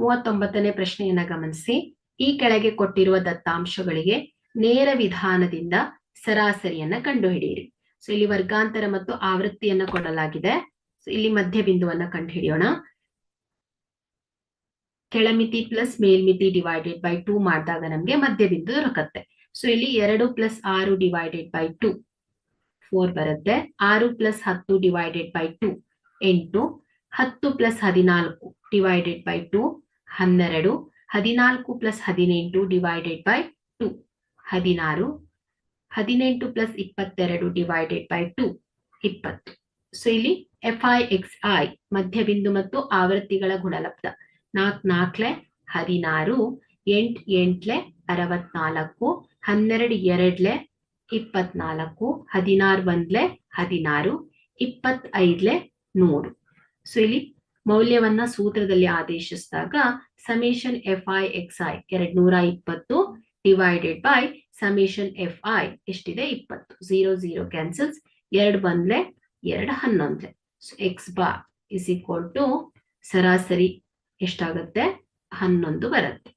ಮೂವತ್ತೊಂಬತ್ತನೇ ಪ್ರಶ್ನೆಯನ್ನ ಗಮನಿಸಿ. ಈ ಕೆಳಗೆ ಕೊಟ್ಟಿರುವ ದತ್ತಾಂಶಗಳಿಗೆ ನೇರ ವಿಧಾನದಿಂದ ಸರಾಸರಿಯನ್ನ ಕಂಡುಹಿಡಿಯಿರಿ. ಸೊ ಇಲ್ಲಿ ವರ್ಗಾಂತರ ಮತ್ತು ಆವೃತ್ತಿಯನ್ನ ಕೊಡಲಾಗಿದೆ. ಸೊ ಇಲ್ಲಿ ಮಧ್ಯ ಬಿಂದುವನ್ನ ಕಂಡುಹಿಡಿಯೋಣ. ಕೆಳಮಿತಿ ಪ್ಲಸ್ ಮೇಲ್ಮಿತಿ ಡಿವೈಡೆಡ್ ಬೈ ಟೂ ಮಾಡಿದಾಗ ನಮ್ಗೆ ಮಧ್ಯ ಬಿಂದು ದೊರಕತ್ತೆ. ಸೊ ಇಲ್ಲಿ ಎರಡು ಪ್ಲಸ್ ಆರು ಡಿವೈಡೆಡ್ ಬೈ ಟೂ ಫೋರ್ ಬರುತ್ತೆ. ಆರು ಪ್ಲಸ್ ಹತ್ತು ಡಿವೈಡೆಡ್ ಬೈ ಟೂ ಎಂಟು. ಹತ್ತು ಪ್ಲಸ್ ಹದಿನಾಲ್ಕು ಡಿವೈಡೆಡ್ ಬೈ ಟೂ ಹನ್ನೆರಡು, ಹದಿನಾಲ್ಕು ಪ್ಲಸ್ ಹದಿನೆಂಟು ಡಿವೈಡೆಡ್ ಬೈ ಟು. ಹದಿನಾರು, ಹದಿನೆಂಟು ಪ್ಲಸ್ ಇಪ್ಪತ್ತೆರಡು ಡಿವೈಡೆಡ್ ಬೈ ಟು. ಇಪ್ಪತ್ತು. ಸೊ ಇಲ್ಲಿ ಎಫ್ ಐ ಎಕ್ಸ್ ಐ ಮಧ್ಯಬಿಂದು ಮತ್ತು ಆವೃತ್ತಿಗಳ ಗುಣಲಬ್ಧ. ನಾಲ್ಕ್ ನಾಲ್ಕಲೆ ಹದಿನಾರು, ಎಂಟ್ ಎಂಟ್ಲೆ, ಅರವತ್ನಾಲ್ಕು, ಹನ್ನೆರಡು ಎರಡ್ಲೆ, ಇಪ್ಪತ್ನಾಲ್ಕು, ಹದಿನಾರು ಒಂದ್ಲೆ, ಹದಿನಾರು, ಇಪ್ಪತ್ತೈದ್ಲೆ, ನೂರು. ಸೊ ಇಲ್ಲಿ ಮೌಲ್ಯವನ್ನ ಸೂತ್ರದಲ್ಲಿ ಆದೇಶಿಸಿದಾಗ summation F I X I ಎರಡ್ ನೂರ ಇಪ್ಪತ್ತು divided by summation F I ಎಷ್ಟಿದೆ? ಇಪ್ಪತ್ತು. ಝೀರೋ ಝೀರೋ ಕ್ಯಾನ್ಸಲ್ಸ್ ಎರಡು ಬಂದ್ಲೆ ಎರಡು ಹನ್ನೊಂದ್ಲೆ. X bar is equal to ಸರಾಸರಿ ಎಷ್ಟಾಗುತ್ತೆ? ಹನ್ನೊಂದು ಬರುತ್ತೆ.